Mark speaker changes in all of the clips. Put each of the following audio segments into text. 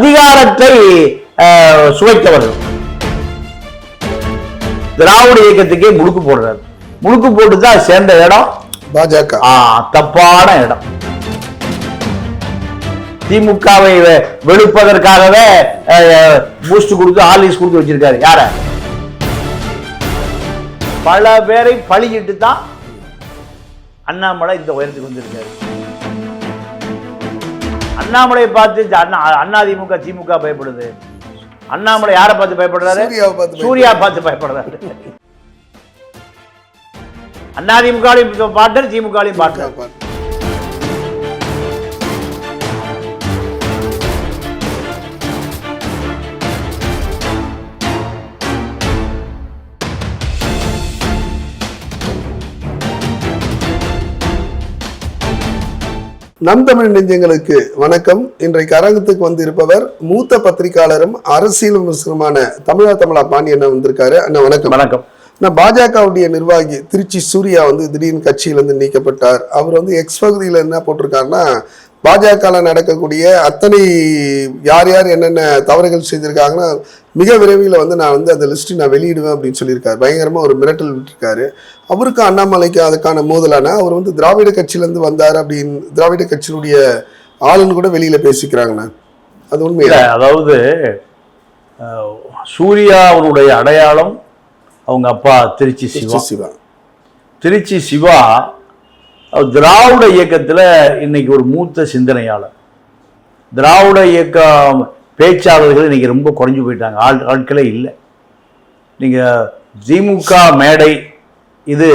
Speaker 1: அதிகாரத்தை சுவைத்தவர்கள் திராவிட இயக்கத்துக்கே முழுக்கு போடுறாரு. முழுக்கு போட்டு தான் சேர்ந்த இடம்.
Speaker 2: பாஜக.
Speaker 1: தப்பான இடம். திமுகவை வெளுப்பதற்காகவே பூஸ்ட் கொடுத்து ஹார்லிக்ஸ் கொடுத்து வச்சிருக்காரு. யார? பல பேரை பழிச்சிட்டு தான் அண்ணாமலை இந்த உயரத்துக்கு வந்திருக்காரு. அண்ணாமலையை பார்த்து அண்ணா அண்ணா திமுக திமுக பயப்படுது. அண்ணாமலை யாரை பார்த்து பயப்படுறாரு? சூர்யா பார்த்து பயப்படுறாரு. அண்ணா திமுகலையும் பாட்டர் திமுகலையும் பாட்டர்
Speaker 2: நம் தமிழ் நெஞ்சங்களுக்கு வணக்கம். இன்றைக்கு அரங்கத்துக்கு வந்து இருப்பவர் மூத்த பத்திரிகையாளரும் அரசியல் விமர்சனமான தமிழா தமிழா பாண்டியன் வந்திருக்காரு. அண்ணா வணக்கம்.
Speaker 1: வணக்கம்.
Speaker 2: நான் பாஜகவுடைய நிர்வாகி திருச்சி சூர்யா வந்து திடீர்னு கட்சியிலேருந்து நீக்கப்பட்டார். அவர் வந்து எக்ஸ் பகுதியில் என்ன போட்டிருக்காருன்னா பாஜகவில் நடக்கக்கூடிய அத்தனை யார் யார் என்னென்ன தவறுகள் செய்திருக்காங்கன்னா மிக விரைவில் வந்து நான் வந்து அந்த லிஸ்ட்டு நான் வெளியிடுவேன் அப்படின்னு சொல்லியிருக்காரு. பயங்கரமாக ஒரு மிரட்டல் விட்டுருக்காரு. அவருக்கும் அண்ணாமலைக்கும் அதுக்கான மோதலான அவர் வந்து திராவிட கட்சியிலேருந்து வந்தார் அப்படின்னு திராவிட கட்சியினுடைய ஆளுன்னு கூட வெளியில் பேசிக்கிறாங்கண்ணா. அது
Speaker 1: இல்ல
Speaker 2: உண்மையா
Speaker 1: அதாவது அஹ், சூர்யாவுடைய அடையாளம் அவங்க அப்பா திருச்சி சிவா.
Speaker 2: சிவா.
Speaker 1: திருச்சி சிவா திராவிட இயக்கத்துல இன்னைக்கு ஒரு மூத்த சிந்தனையாளர். திராவிட இயக்கம் பேச்சாளர்கள் இன்னைக்கு ரொம்ப குறைஞ்சு போயிட்டாங்க. ஆள் ஆட்களே இல்லை. நீங்க திமுக மேடை இது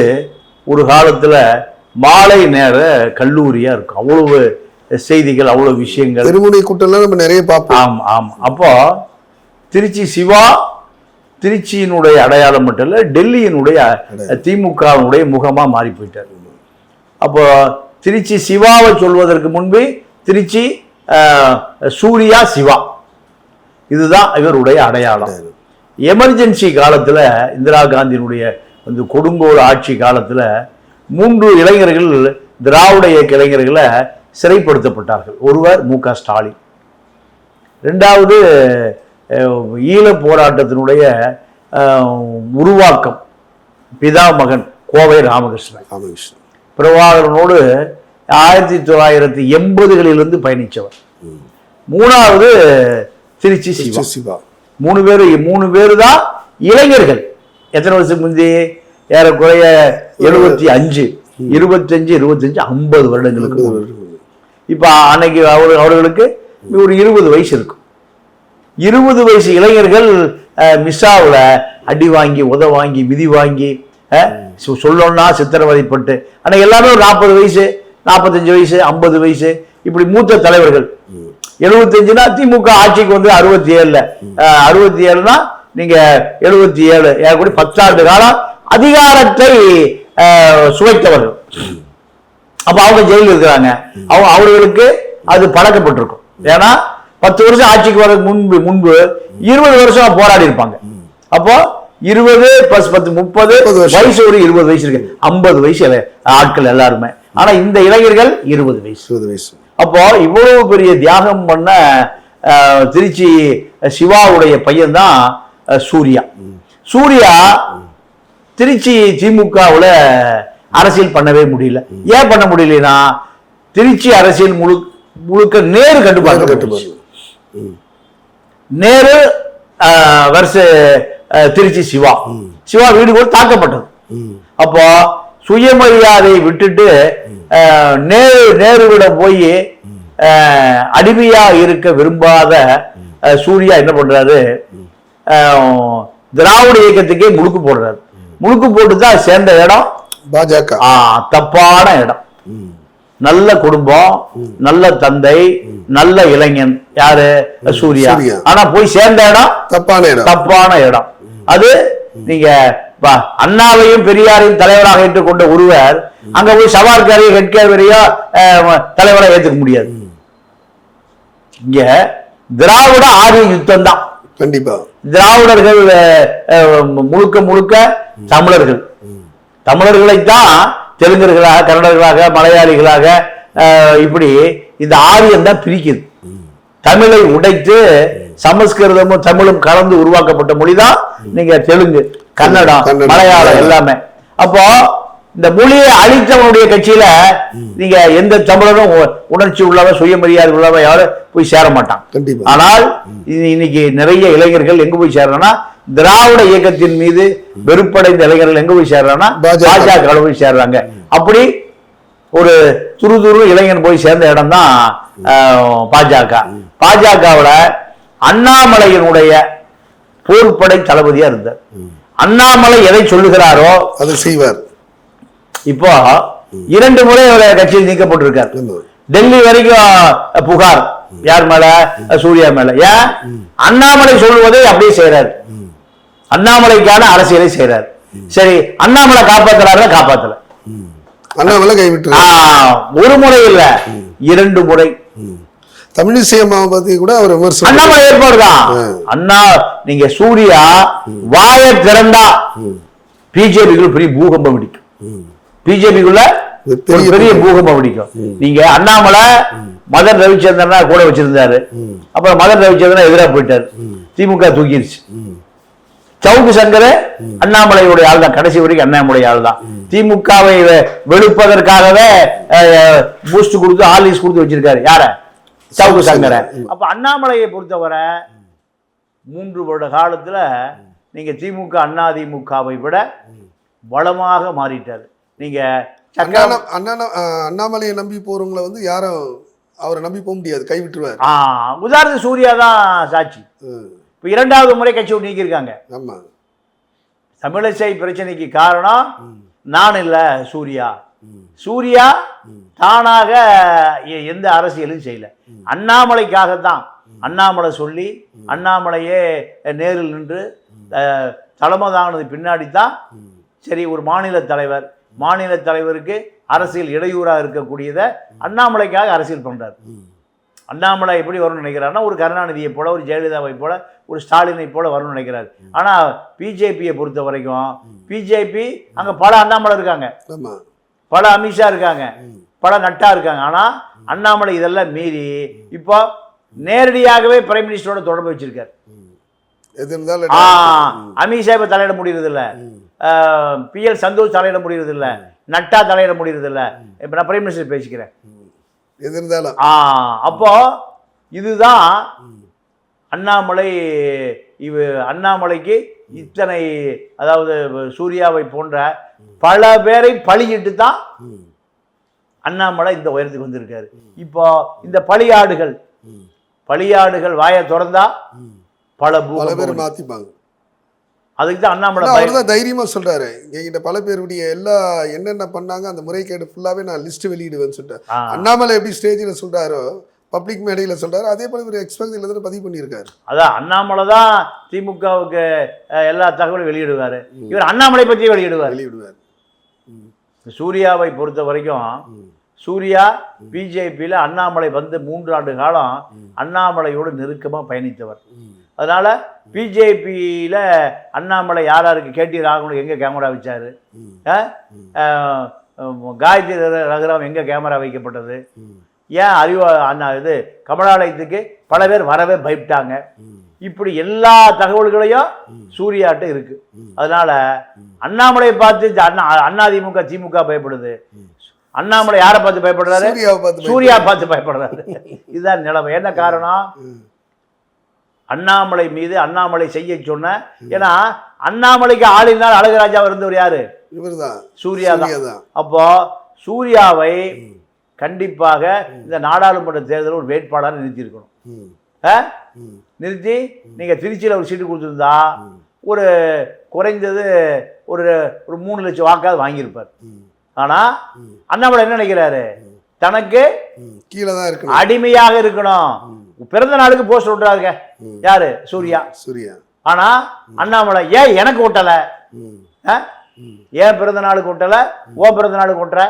Speaker 1: ஒரு காலத்துல மாலை நேர கல்லூரியா இருக்கும். அவ்வளவு செய்திகள் அவ்வளவு விஷயங்கள்.
Speaker 2: தெருமுனை கூட்டம்லாம் நம்ம நிறைய பார்ப்போம்.
Speaker 1: ஆம் ஆம். அப்போ திருச்சி சிவா திருச்சியினுடைய அடையாளம் மட்டும் இல்லை டெல்லியினுடைய திமுகவினுடைய முகமா மாறி போயிட்டார். அப்போ திருச்சி சிவாவை சொல்வதற்கு முன்பு திருச்சி சூர்யா சிவா. இதுதான் இவருடைய அடையாளம். எமர்ஜென்சி காலத்துல இந்திரா காந்தியினுடைய அந்த கொடுங்கோல் ஆட்சி காலத்துல மூன்று இளைஞர்கள் திராவிட இயக்க இளைஞர்களை சிறைப்படுத்தப்பட்டார்கள். ஒருவர் மு க ஸ்டாலின். ரெண்டாவது ஈழப் போராட்டத்தினுடைய உருவாக்கம் பிதாமகன் கோவை ராமகிருஷ்ணன்.
Speaker 2: ராமகிருஷ்ணன்.
Speaker 1: பிரபாகரனோடு ஆயிரத்தி தொள்ளாயிரத்தி எண்பதுகளிலிருந்து பயணித்தவர். மூணாவது திருச்சி சிவா. மூணு பேர் மூணு பேர் தான் இளைஞர்கள். எத்தனை வருஷத்துக்கு முந்தி ஏறக்குறைய எழுபத்தி அஞ்சு இருபத்தஞ்சு இருபத்தஞ்சு ஐம்பது வருடங்களுக்கு. இப்போ அன்னைக்கு அவர் அவர்களுக்கு ஒரு இருபது வயசு இருக்கும். இருபது வயசு இளைஞர்கள் மிஸ்ஸாவில் அடி வாங்கி உத வாங்கி மிதி வாங்கி சொல்லணும்னா சித்திரவதைப்பட்டு. ஆனால் எல்லாமே ஒரு நாற்பது வயசு நாற்பத்தஞ்சு வயசு ஐம்பது வயசு. இப்படி மூத்த தலைவர்கள். எழுபத்தஞ்சுனா திமுக ஆட்சிக்கு வந்து அறுபத்தி ஏழுல அறுபத்தி ஏழுனா நீங்க எழுபத்தி ஏழு ஏறக்கூட பத்தாண்டு காலம் அதிகாரத்தை சுவைத்தவர்கள். அப்ப அவங்க ஜெயிலில் இருக்கிறாங்க. அவங்க அவர்களுக்கு அது பழக்கப்பட்டிருக்கும். ஏன்னா பத்து வருஷம் ஆட்சிக்கு வர முன்பு முன்பு இருபது வருஷம் போராடி இருப்பாங்க. அப்போ இருபது பிளஸ் பத்து முப்பது. வயசு ஒரு இருபது வயசு இருக்கு. ஐம்பது வயசு ஆட்கள் எல்லாருமே. ஆனா இந்த இளைஞர்கள் இருபது வயசு.
Speaker 2: இருபது வயசு.
Speaker 1: அப்போ இவ்வளவு பெரிய தியாகம் பண்ண திருச்சி சிவாவுடைய பையன் தான் சூர்யா. சூர்யா திருச்சி திமுகவுல அரசியல் பண்ணவே முடியல. ஏன் பண்ண முடியலனா திருச்சி அரசியல் முழு முழுக்க நேரு கட்டுப்பாடு
Speaker 2: கட்டுப்பாடு.
Speaker 1: நேரு வருஷ திருச்சி சிவா சிவா வீடு கூட தாக்கப்பட்டது. அப்போ சுயமரியாதை விட்டுட்டு நேரு நேருவிடம் போய் அடிமையா இருக்க விரும்பாத சூர்யா என்ன பண்றாரு திராவிட இயக்கத்துக்கே முழுக்கு போடுறாரு முழுக்கு போட்டு தான் சேர்ந்த இடம்
Speaker 2: பாஜக
Speaker 1: தப்பான இடம். நல்ல குடும்பம் நல்ல தந்தை நல்ல இளைஞன். யாரு? சூர்யா. ஆனா போய் சேர்ந்த இடம்
Speaker 2: தப்பான இடம்.
Speaker 1: தப்பான இடம். அது நீங்க அண்ணாவையும் பெரியாரையும் தலைவராக ஏற்றுக்கொண்ட ஒருவர் அங்க போய் சவார்காரையும் ஹெட்கேவரையும் தலைவராக ஏத்துக்க முடியாது. இங்க திராவிட ஆரிய யுத்தம் தான்
Speaker 2: கண்டிப்பா.
Speaker 1: திராவிடர்கள் முழுக்க முழுக்க தமிழர்கள். தமிழர்களைத்தான் தெலுங்கர்களாக கன்னடர்களாக மலையாளிகளாக இப்படி இந்த ஆரியம் தான் பிரிக்குது. தமிழை உடைத்து சமஸ்கிருதமும் தமிழும் கலந்து உருவாக்கப்பட்ட மொழிதான் நீங்க தெலுங்கு கன்னடம் மலையாளம். எல்லாமே. அப்போ இந்த மொழியை அழித்தவனுடைய கட்சியில நீங்க எந்த தமிழரும் உ- உணர்ச்சி உள்ளவன் சுயமரியாதை உள்ளவன் யாரும் போய் சேர மாட்டான் ஆனால் இன்னைக்கு நிறைய இளைஞர்கள் எங்க போய் சேர்றாங்கன்னா திராவிட இயக்கத்தின் மீது வெறுப்படைந்த இளைஞர்கள் எங்க போய் சேர்றாங்கன்னா?
Speaker 2: பாஜக.
Speaker 1: போய் சேர்றாங்க. அப்படி ஒரு துரு துரு இளைஞன் போய் சேர்ந்த இடம் தான் பாஜக. பாஜகவுல அண்ணாமலையினுடைய போர்ப்படை தளபதியா இருந்தார். அண்ணாமலை எதை சொல்லுகிறாரோ
Speaker 2: அதை செய்வார்.
Speaker 1: இப்போ இரண்டு முறை அவர் கட்சியில் நீக்கப்பட்டிருக்கார். டெல்லி வரைக்கும் புகார். யார் மேல? சூர்யா மேல. ஏன்? அண்ணாமலை சொல்லுவதை அப்படியே செய்யறாரு அண்ணாமலைக்கான அரசியலை செய்யறாரு சரி அண்ணாமலை காப்பாத்துறாரு காப்பாத்தல.
Speaker 2: அண்ணாமலை கைவிட்டு
Speaker 1: ஒரு முறை இல்ல இரண்டு முறை.
Speaker 2: தமிழிசை அம்மாவை பத்தி கூட அவர் விமர்சனம்
Speaker 1: அண்ணாமலை ஏற்பாடுதான் அண்ணா நீங்க சூர்யா வாய திறந்தா பிஜேபிக்குள்ள பெரிய பூகம்பம் வெடிக்கும். பிஜேபிக்குள்ள
Speaker 2: ஒரு பெரிய
Speaker 1: பூகம்பம். வெடிக்கும். நீங்க அண்ணாமலை மதன் ரவிச்சந்திரனா கூட வச்சிருந்தாரு. அப்புறம் மதன் ரவிச்சந்திரன் எதிரா போயிட்டாரு. திமுக தூக்கிருச்சு. சவுக்கு சங்கர் அண்ணாமலையுடைய ஆள் தான் கடைசி வரைக்கும் அண்ணாமலை ஆள் தான் திமுகவை வெளுப்பதற்காகவே பூஸ்ட் கொடுத்து ஆர்லிஸ் கொடுத்து வச்சிருக்காரு. யார? சவுக்கு சங்கரை. அப்ப அண்ணாமலையை பொறுத்தவரை மூன்று வருட காலத்துல நீங்க திமுக அண்ணா திமுகவை விட பலமாக மாறிட்டாரு. நீங்க
Speaker 2: அண்ணாமலையை நம்பி போறவங்கள வந்து யாரும் அவரை நம்பி போக முடியாது. கைவிட்டுருவார்
Speaker 1: உதாரணத்துக்கு சூர்யா தான் சாட்சி. இப்ப இரண்டாவது முறை கட்சி விட்டு நீக்கியிருக்காங்க. தமிழிசை பிரச்சனைக்கு காரணம் நான் இல்ல சூர்யா. சூர்யா தானாக எந்த அரசியலும் செய்யல. அண்ணாமலைக்காகத்தான். அண்ணாமலை சொல்லி அண்ணாமலையே நேரில் நின்று அஹ், தலைமதானது பின்னாடி தான் சரி ஒரு மாநில தலைவர் மாநில தலைவருக்கு அரசியல் இடையூறாக இருக்கக்கூடியதை அண்ணாமலைக்காக அரசியல் பண்றாரு. அண்ணாமலை எப்படி வரும்னு நினைக்கிறாருன்னா ஒரு கருணாநிதியை போல ஒரு ஜெயலலிதாவை போல ஒரு ஸ்டாலினை போல வரும்னு நினைக்கிறாரு. ஆனா பிஜேபியை பொறுத்த வரைக்கும் பிஜேபி அங்க பல அண்ணாமலை இருக்காங்க. பல அமித்ஷா இருக்காங்க. பல நட்டா இருக்காங்க. ஆனா அண்ணாமலை இதெல்லாம் மீறி இப்போ நேரடியாகவே பிரைம் மினிஸ்டரோட தொடர்பு வச்சிருக்காரு. அமித்ஷா இப்ப தலையிட முடியறது இல்ல பி எல் சந்தோஷ் தலையிட முடியறது இல்ல நட்டா தலையிட முடியறது இல்ல இப்ப நான் பிரைம் மினிஸ்டர் பேசிக்கிறேன்.
Speaker 2: எது இருந்தாலும்
Speaker 1: ஆ அப்போ இதுதான் அண்ணாமலை இவ அண்ணாமலைக்கு இத்தனை அதாவது சூர்யாவை போன்ற பல பேரை பழியிட்டு தான் அண்ணாமலை இந்த உயரத்துக்கு வந்திருக்காரு. இப்போ இந்த பலியாடுகள் பலியாடுகள் வாயை திறந்தா பல
Speaker 2: பல பேர்.
Speaker 1: அதுக்கு தான் அண்ணாமலை
Speaker 2: அவர் தான் தைரியமா சொல்றாரு. என்கிட்ட பல பேருடைய எல்லா என்னென்ன பண்ணாங்க அந்த முறைகேடு ஃபுல்லாவே நான் லிஸ்ட் வெளியிடுவேன்னு சொல்லிட்டேன். அண்ணாமலை எப்படி ஸ்டேஜில் சொல்றாரோ பப்ளிக் மேடையில சொல்றாரு அதே போல இவர் எக்ஸ்பெக்டில் தானே பதிவு பண்ணியிருக்காரு.
Speaker 1: அதான் அண்ணாமலை தான் திமுகவுக்கு எல்லா தகவலும் வெளியிடுவாரு. இவர் அண்ணாமலை பற்றி வெளியிடுவார்.
Speaker 2: வெளியிடுவார்.
Speaker 1: சூர்யாவை பொறுத்த வரைக்கும் சூர்யா பிஜேபியில் அண்ணாமலை வந்து மூன்று ஆண்டு காலம் அண்ணாமலையோடு நெருக்கமாக பயணித்தவர். அதனால பிஜேபியில் அண்ணாமலை யார் யாருக்கு கேடி ராகவனுக்கு எங்கே கேமரா வச்சாரு? காயத்ரி ரகு- ரகுராம் எங்கே கேமரா வைக்கப்பட்டது? ஏன் அறிவா அண்ணா இது கமலாலயத்துக்கு பல பேர் வரவே பயப்பட்டாங்க. இப்படி எல்லா தகவல்களையும் சூர்யாட்ட இருக்கு. அதனால அண்ணாமலையை பார்த்து அண்ணா அண்ணா திமுக திமுக பயப்படுது. அண்ணாமலை யாரை பார்த்து பயப்படுறாரு? சூர்யா பார்த்து பயப்படுறாரு. இதுதான் நிலைமை. என்ன காரணம்? அண்ணாமலை மீது அண்ணாமலை செய்ய சொன்ன ஏன்னா அண்ணாமலைக்கு ஆளினால் அழகுராஜா இருந்தவர் யாரு?
Speaker 2: இவர் தான்.
Speaker 1: சூர்யா தான். அப்போ சூர்யாவை கண்டிப்பாக இந்த நாடாளுமன்ற தேர்தலில் ஒரு வேட்பாளரை நிறுத்தியிருக்கணும். நிறுத்தி நீங்க திருச்சியில ஒரு சீட்டு கொடுத்துருந்தா ஒரு குறைந்தது ஒரு ஒரு மூணு லட்சம் வாக்காவது வாங்கியிருப்பார். ஆனா அண்ணாமலை என்ன நினைக்கிறாரு? தனக்கு.
Speaker 2: கீழே தான் இருக்கணும்.
Speaker 1: அடிமையாக இருக்கணும். பிறந்த நாளுக்கு போஸ்ட் விட்டுறாருங்க யாரு? சூர்யா.
Speaker 2: சூர்யா.
Speaker 1: ஆனா அண்ணாமலை ஏன் எனக்கு ஒட்டல? ஏன் பிறந்த நாளுக்கு ஒட்டல? ஓ பிறந்த நாளுக்கு ஒட்டுற.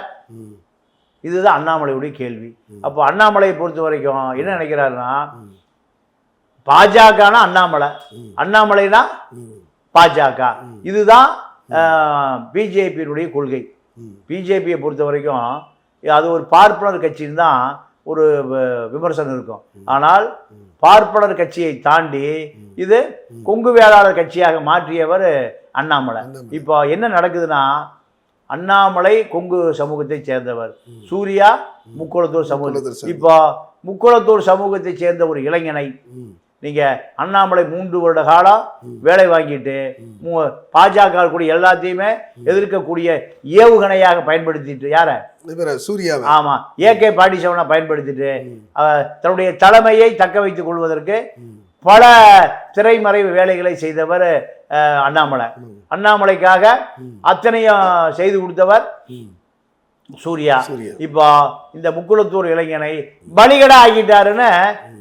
Speaker 1: இதுதான் அண்ணாமலையுடைய கேள்வி. அப்போ அண்ணாமலையை பொறுத்த வரைக்கும் என்ன நினைக்கிறாருன்னா பாஜகனா அண்ணாமலை? அண்ணாமலைனா. பாஜக. இதுதான் பிஜேபியினுடைய கொள்கை. பிஜேபியை பொறுத்த வரைக்கும் அது ஒரு பார்ப்பனர் கட்சின்னு தான் ஒரு விமர்சனம் இருக்கும். ஆனால் பார்ப்பனர் கட்சியை தாண்டி இது கொங்கு வேளாளர் கட்சியாக மாற்றியவர் அண்ணாமலை. இப்போ என்ன நடக்குதுன்னா அண்ணாமலை கொங்கு சமூகத்தை சேர்ந்தவர். சூர்யா முக்குளத்தூர் சமூகம். இப்போ முக்குளத்தூர் சமூகத்தை சேர்ந்த ஒரு இளைஞனை
Speaker 2: ம்.
Speaker 1: நீங்க அண்ணாமலை மூன்று வருட காலம் வேலை வாங்கிட்டு பாஜக கூடிய எல்லாத்தையுமே எதிர்க்கக்கூடிய ஏவுகணையாக பயன்படுத்திட்டு யார?
Speaker 2: இவர சூர்யாவை.
Speaker 1: ஆமா ஏகே பாட்டி செவனை பயன்படுத்திட்டு தன்னுடைய தலைமையை தக்க வைத்துக் கொள்வதற்கு பல திரைமறைவு வேலைகளை செய்தவர் அண்ணாமலை. அண்ணாமலைக்காக அத்தனையும் செய்து கொடுத்தவர். சூர்யா இப்போ இந்த முக்குளத்தூர் இளைஞனை பலிகடா ஆக்கிட்டாருன்னு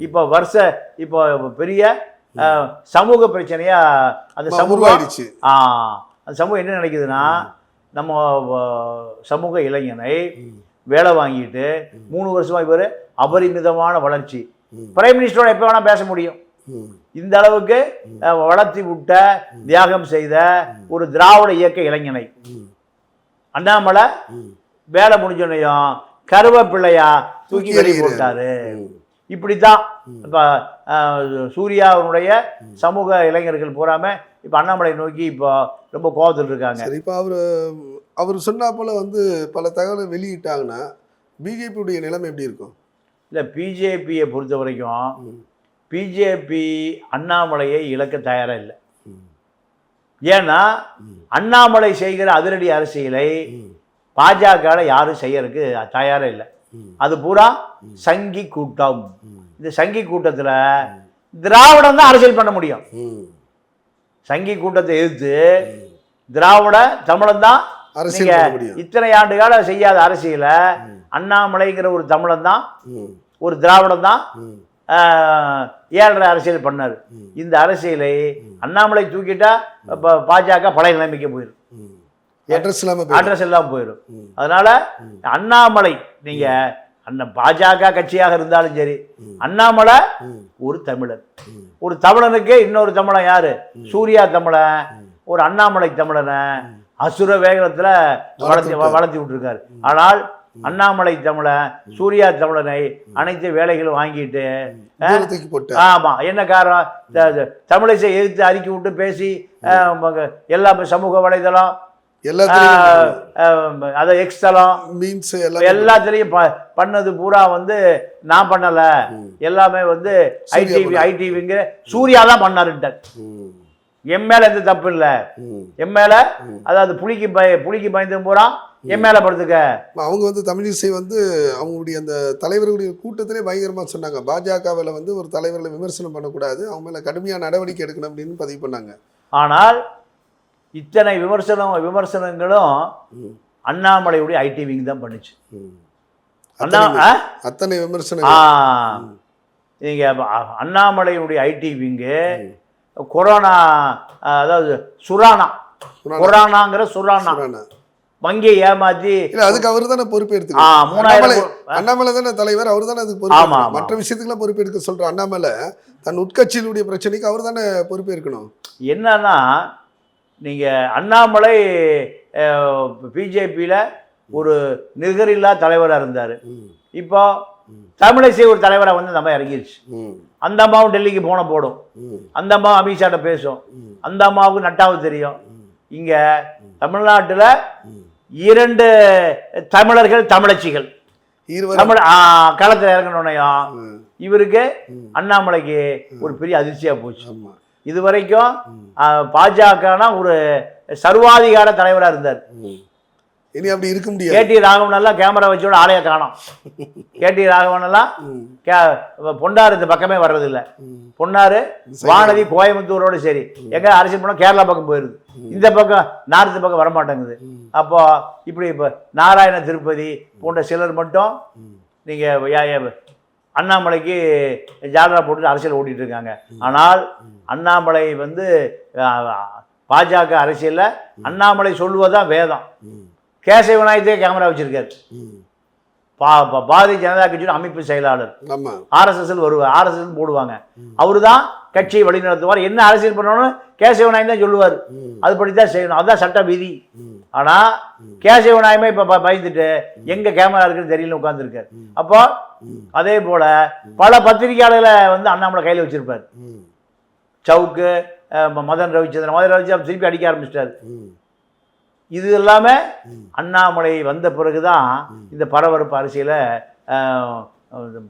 Speaker 1: இப்போ வருஷ இப்போ பெரிய சமூக பிரச்சனையா அந்த சமூகம் அந்த சமூகம் என்ன நினைக்குதுன்னா நம்ம சமூக இளைஞனை வேலை வாங்கிட்டு மூணு வருஷமா இவர் அபரிமிதமான வளர்ச்சி. பிரைம் மினிஸ்டரோட எப்போ வேணா பேச முடியும். இந்த அளவுக்கு வளர்த்தி விட்ட தியாகம் செய்த ஒரு திராவிட இயக்க இளைஞனை. அண்ணாமலை. வேலை முடிஞ்சோனையும் கருவேப்பிள்ளையா தூக்கி வெளியே. போட்டாரு
Speaker 2: ம்.
Speaker 1: இப்படித்தான் இப்போ சூர்யாவுடைய சமூக இளைஞர்கள் பூராம இப்போ அண்ணாமலை நோக்கி இப்போ ரொம்ப கோபத்தில் இருக்காங்க
Speaker 2: சரி இப்போ அவர் அவர் சொன்னா போல வந்து பல தகவலை வெளியிட்டாங்கன்னா பிஜேபியுடைய நிலைமை எப்படி இருக்கும்
Speaker 1: இல்லை பிஜேபியை பொறுத்த வரைக்கும். பிஜேபி அண்ணாமலையை இழக்க தயாரா இல்லை. ஏன்னா. அண்ணாமலை செய்கிற அதிரடி அரசியலை
Speaker 2: ம்.
Speaker 1: பாஜக யாரும் செய்யறதுக்கு தயாரா இல்லை. அது பூரா சங்கி கூட்டம். இந்த சங்கி கூட்டத்துல திராவிடம் தான் அரசியல் பண்ண முடியும். சங்கி கூட்டத்தை எதிர்த்து திராவிட தமிழன் தான் இத்தனை ஆண்டு காலம் செய்யாத அரசியல அண்ணாமலைங்கிற ஒரு தமிழன் தான். ஒரு திராவிடம் தான் ஏழரை அரசியல் பண்ணாரு. இந்த அரசியலை அண்ணாமலை தூக்கிட்டா பாஜக பழைய நிலைமைக்கு போயிடும்.
Speaker 2: அட்ரஸ் இல்லாம போயிடும்.
Speaker 1: அட்ரஸ் எல்லாம் போயிடும். அதனால அண்ணாமலை நீங்க அண்ணன் பாஜக கட்சியாக இருந்தாலும் சரி அண்ணாமலை. ஒரு தமிழன். ஒரு தமிழனுக்கு இன்னொரு தமிழன் யாரு? சூர்யா தமிழன் ஒரு அண்ணாமலை தமிழனை அசுர வேகத்துல வளர்த்தி வளர்த்தி விட்டுருக்காரு. ஆனால் அண்ணாமலை தமிழன் சூர்யா தமிழனை அனைத்து வேலைகளும் வாங்கிட்டு ஆமா என்ன காரணம்? தமிழிசை எதிர்த்து அறிக்கை விட்டு பேசி எல்லாமே சமூக வலைதளம் அதை எக்ஸ் தளம்
Speaker 2: மீன்ஸ் எல்லாம்
Speaker 1: எல்லாத்துலயும் பண்ணது பூரா வந்து நான் பண்ணல. எல்லாமே வந்து ஐடிவி ஐடிவிங்க சூர்யா தான் பண்ணாருன்ட்டார்
Speaker 2: ம்.
Speaker 1: என் மேல எந்த தப்பு இல்ல. என் மேல அதாவது புலிக்கு பய புலிக்கு பயந்து பூரா என் மேல படுத்துக்க.
Speaker 2: அவங்க வந்து தமிழிசை வந்து அவங்களுடைய அந்த தலைவர்களுடைய கூட்டத்திலே பயங்கரமா சொன்னாங்க. பாஜகவில் வந்து ஒரு தலைவர்களை விமர்சனம் பண்ணக்கூடாது. அவங்க மேல கடுமையான நடவடிக்கை எடுக்கணும் அப்படின்னு பதிவு பண்ணாங்க.
Speaker 1: ஆனால் இத்தனை விமர்சனம் விமர்சனங்களும். அண்ணாமலையுடைய ஐடிவிங் தான் பண்ணுச்சு. அண்ணா
Speaker 2: அத்தனை- விமர்சனம்
Speaker 1: நீங்க அ- அண்ணாமலையுடைய ஐடி விங்கு கொரோனா அதாவது சுரானா. கொரோனாங்கிற சுரானா? வங்கியை ஏமாத்தி
Speaker 2: இல்ல அதுக்கு அவர் தானே பொறுப்பு
Speaker 1: ஆ,
Speaker 2: எடுத்துக்கணும்
Speaker 1: மூணாயிரம்
Speaker 2: அண்ணாமலை தானே தலைவர் அவர் தானே அதுக்கு பொறுப்பு. மற்ற விஷயத்துக்குலாம் பொறுப்பு எடுக்க சொல்ற அண்ணாமலை தன் உட்கட்சியினுடைய பிரச்சனைக்கு அவர் தானே பொறுப்பு இருக்கணும்
Speaker 1: என்னன்னா நீங்க அண்ணாமலை பிஜேபியில ஒரு நிகரில்லா தலைவரா இருந்தாரு. இப்போ தமிழிசை ஒரு தலைவரா வந்து நம்ம இறங்கிருச்சு. அந்த அம்மாவும் டெல்லிக்கு போன போடும். அந்த அம்மா அமித்ஷாட்ட பேசும். அந்த அம்மாவுக்கு நட்டாவு தெரியும் இங்க தமிழ்நாட்டுல. இரண்டு தமிழர்கள் தமிழச்சிகள் தமிழ் களத்துல இறங்கணுனையும்
Speaker 2: ம்.
Speaker 1: இவருக்கு. அண்ணாமலைக்கு ஒரு பெரிய அதிர்ச்சியா போச்சு இது வரைக்கும். பாஜகனா ஒரு சர்வாதிகார தலைவரா இருந்தார்.
Speaker 2: இனி அப்படி இருக்க முடியாது.
Speaker 1: கேடி ராகவன் எல்லாம் கேமரா வச்சோட ஆளைய காணோம். கேடி ராகவன் எல்லாம் பொன்னார் இந்த பக்கமே வர்றதில்ல.
Speaker 2: ம்.
Speaker 1: பொன்னாரு வானதி கோயம்புத்தூரோட சரி. எங்க அரசியல் போனா கேரளா பக்கம் போயிருது. இந்த பக்கம் நார்த்து பக்கம் வர மாட்டேங்குது அப்போ இப்படி இப்போ நாராயண திருப்பதி போன்ற சிலர் மட்டும் நீங்க யா- யா- அண்ணாமலைக்கு ஜாலரா போட்டு அரசியல் ஓட்டிட்டு இருக்காங்க. ஆனால் அண்ணாமலை வந்து பாஜக அரசியல்ல அண்ணாமலை சொல்வதுதான் வேதம். கேசவ விநாயகத்தே கேமரா வச்சிருக்காரு. பா பாரதிய ஜனதா கட்சியோட அமைப்பு செயலாளர். ஆர்எஸ்எஸ்ல வருவார். ஆர்எஸ்எஸ் போடுவாங்க. அவரு தான் கட்சியை வழிநடத்துவார். என்ன அரசியல் பண்ணணும்னு கேசவநாயகம் தான் சொல்லுவார். அதுபடி தான் செய்யணும். அதுதான் சட்ட விதி.
Speaker 2: ம்.
Speaker 1: ஆனா கேசவநாயகமே இப்ப பயந்துட்டு எங்க கேமரா இருக்குன்னு தெரியல உட்கார்ந்துருக்காரு. அப்போ. அதே போல பல பத்திரிகையாளர்களை வந்து அண்ணாமலை கையில வச்சிருப்பார். சவுக்கு மதன் ரவிச்சந்திரன் மதன் ரவிச்சந்திரன் திருப்பி அடிக்க ஆரம்பிச்சிட்டாரு. இது எல்லாமே. அண்ணாமலை வந்த பிறகுதான் இந்த பரபரப்பு அரசியல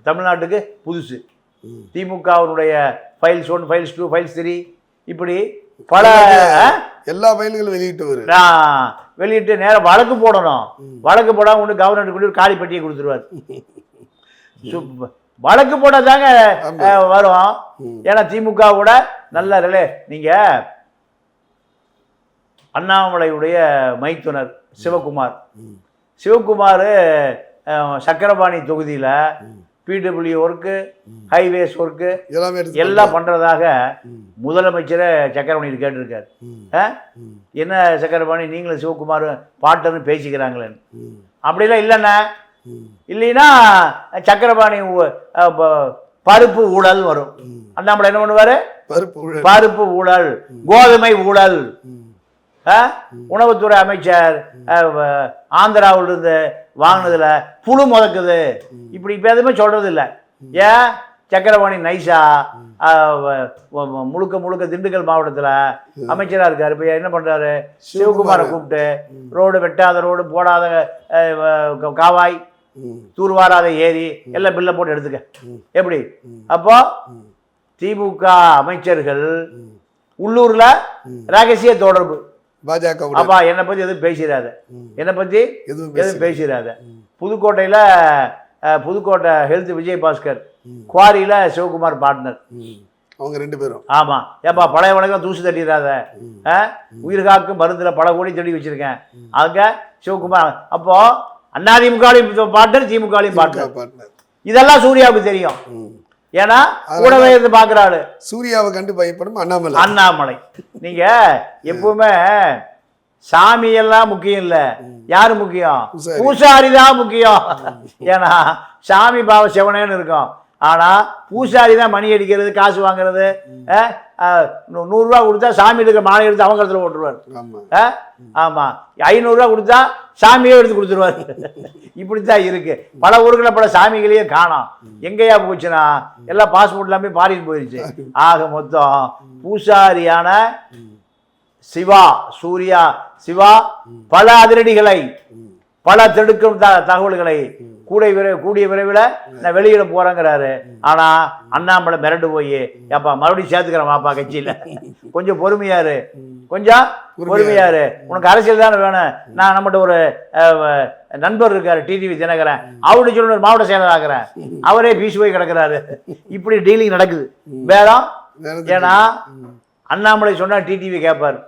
Speaker 1: தமிழ்நாட்டுக்கு புதுசு.
Speaker 2: ம்.
Speaker 1: திமுகவினுடைய files one files two files three இப்படி பல
Speaker 2: எல்லா ஃபைல்களும் வெளியிட்டவர்
Speaker 1: நான் வெளியிட்டு நேரம் வழக்கு போடணும். வழக்கு போடாம ஒன்று கவர்னர் கொண்டு ஒரு காலி பெட்டியை கொடுத்துருவார். வழக்கு போட்டால் தாங்க வரும். ஏன்னா திமுகவோட நல்ல ரிலே நீங்க அண்ணாமலையுடைய மைத்துனர் சிவகுமார். சிவகுமார் சக்கரபாணி தொகுதியில் பிடபிள்யூ ஒர்க்கு ஹைவேஸ் ஒர்க்கு
Speaker 2: எல்லாமே
Speaker 1: பண்ணுறதாக. முதலமைச்சரை சக்கரபாணியில் கேட்டிருக்காரு. என்ன சக்கரபாணி நீங்களும் சிவகுமார் பாட்டர்னு பேசிக்கிறாங்களேன்னு. அப்படிலாம் இல்லைண்ணே. இல்லைன்னா சக்கரபாணி பருப்பு ஊழல் வரும். அண்ணாமலை என்ன பண்ணுவாரு?
Speaker 2: பருப்பு ஊழல்.
Speaker 1: கோதுமை ஊழல்? உணவுத்துறை அமைச்சர் அஹ், வ- ஆந்திராவுல இருந்து வாங்கினதுல புழு முதக்குது. இப்படி இப்போ எதுவுமே சொல்றது இல்லை ஏன்? சக்கரபாணி நைஸா முழுக்க முழுக்க திண்டுக்கல் மாவட்டத்துல அமைச்சரா இருக்காரு. இப்போ என்ன பண்றாரு? சிவகுமாரை கூப்பிட்டு ரோடு வெட்டாத ரோடு போடாத காவாய். தூர்வாராத ஏரி எல்லாம் பில்லை போட்டு எடுத்துக்க. எப்படி? அப்போ திமுக அமைச்சர்கள் உள்ளூர்ல ரகசிய தொடர்பு.
Speaker 2: பாஜக
Speaker 1: அப்பா என்னை பத்தி எதுவும் பேசிடாத. என்னை பத்தி
Speaker 2: எதுவும்
Speaker 1: எதுவும் பேசிடாத. புதுக்கோட்டையில புதுக்கோட்டை ஹெல்த் விஜய் பாஸ்கர் குவாரியில சிவகுமார் பார்ட்னர்
Speaker 2: ம். அவங்க ரெண்டு பேரும்.
Speaker 1: ஆமா. ஏப்பா பழைய வணக்கம் தூசு தட்டிடாத? உயிர் காக்கும் மருந்துல பல கோடி தேடி வச்சிருக்கேன். அங்க சிவகுமார். அப்போ அதிமுகலையும் பார்ட்னர் திமுகலையும் பார்ட்னர் இதெல்லாம் சூர்யாவுக்கு தெரியும். ஏன்னா கூடவே இருந்து பார்க்குற ஆளு.
Speaker 2: சூர்யாவை கண்டு பயப்படும் அண்ணாமலை.
Speaker 1: அண்ணாமலை. நீங்க எப்பவுமே சாமி எல்லாம் முக்கியம் இல்ல. யாரு முக்கியம்?
Speaker 2: பூசாரி.
Speaker 1: தான் முக்கியம். ஏன்னா சாமி பாவ செவனேன்னு இருக்கும். ஆனா பூசாரி தான் மணி அடிக்கிறது காசு வாங்குறது நூறுரூவா கொடுத்தா சாமி எடுக்கிற மாலை எடுத்து அவங்க இடத்துல போட்டுருவார்.
Speaker 2: ஆமா.
Speaker 1: அஹ்? ஆமா. ஐநூறுரூவா கொடுத்தா சாமியே எடுத்து கொடுத்துருவாரு. இப்படித்தான் இருக்கு. பல ஊர்களில் பல சாமிகளையே காணோம். எங்கேயா போச்சுன்னா எல்லாம் பாஸ்போர்ட் எல்லாமே பாரின்னு போயிடுச்சு ஆக மொத்தம் பூசாரியான சிவா சூர்யா சிவா பல அதிரடிகளை பல திடுக்கும் த தகவல்களை கூடிய விரை கூடிய விரைவில் நான் வெளியிட போறேங்கிறாரு. ஆனா அண்ணாமலை மிரண்டு போய் ஏப்பா மறுபடியும் சேர்த்துக்கிறேன் வாப்பா கட்சியில. கொஞ்சம் பொறுமையாரு கொஞ்சம் பொறுமையாரு உனக்கு அரசியல் தானே வேணும். நான் நம்மகிட்ட ஒரு நண்பர் இருக்காரு டிடிவி தினகரன். அவருடைய சொல்ல மாவட்ட செயலர் ஆக்குறேன் அவரே பீஸ் போய் கிடக்குறாரு. இப்படி டீலிங் நடக்குது. வேறம்? ஏன்னா அண்ணாமலை சொன்னா டிடிவி கேட்பார்.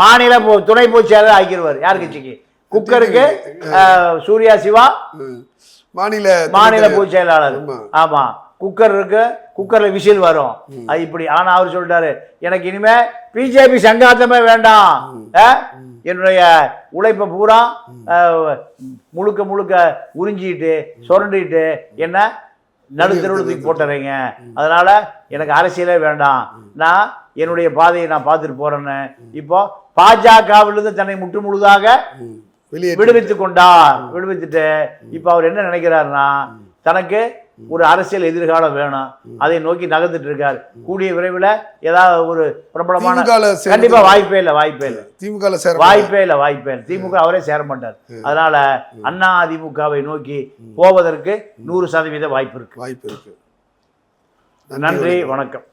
Speaker 1: மாநில துணை பொதுச் செயலர் ஆக்கிடுவார் யார் கட்சிக்கு? குக்கருக்கு சூர்யா சிவா.
Speaker 2: மாநில
Speaker 1: மாநில பொதுச் செயலாளர்.
Speaker 2: ஆமா.
Speaker 1: குக்கர் இருக்கு. குக்கர்ல விசில் வரும். அது இப்படி. ஆனா அவர் சொல்லிட்டாரு எனக்கு இனிமே பிஜேபி சங்காத்தமே வேண்டாம். என்னுடைய உழைப்பை பூரா முழுக்க முழுக்க உறிஞ்சிட்டு சுரண்டிட்டு என்ன? நடுத்தருவில் தூக்கி போட்டுறீங்க. அதனால எனக்கு அரசியலே வேண்டாம். நான் என்னுடைய பாதையை நான் பார்த்துட்டு போறேன்னு. இப்போ பாஜகவிலிருந்து தன்னை முற்று முழுதாக விடுவித்துக் கொண்டார் விடுவித்துட்டு இப்ப அவர் என்ன நினைக்கிறாருன்னா தனக்கு ஒரு அரசியல் எதிர்காலம் வேணும். அதை நோக்கி நகர்ந்துட்டு இருக்கார். கூடிய விரைவில் ஏதாவது ஒரு பிரபலமான கண்டிப்பா வாய்ப்பே இல்லை வாய்ப்பே இல்லை.
Speaker 2: திமுகல சேர
Speaker 1: வாய்ப்பே இல்லை வாய்ப்பே இல்லை. திமுக அவரே சேர மாட்டார். அதனால அண்ணா அதிமுகவை நோக்கி போவதற்கு நூறு சதவீத வாய்ப்பு இருக்கு.
Speaker 2: வாய்ப்பு இருக்கு.
Speaker 1: நன்றி வணக்கம்.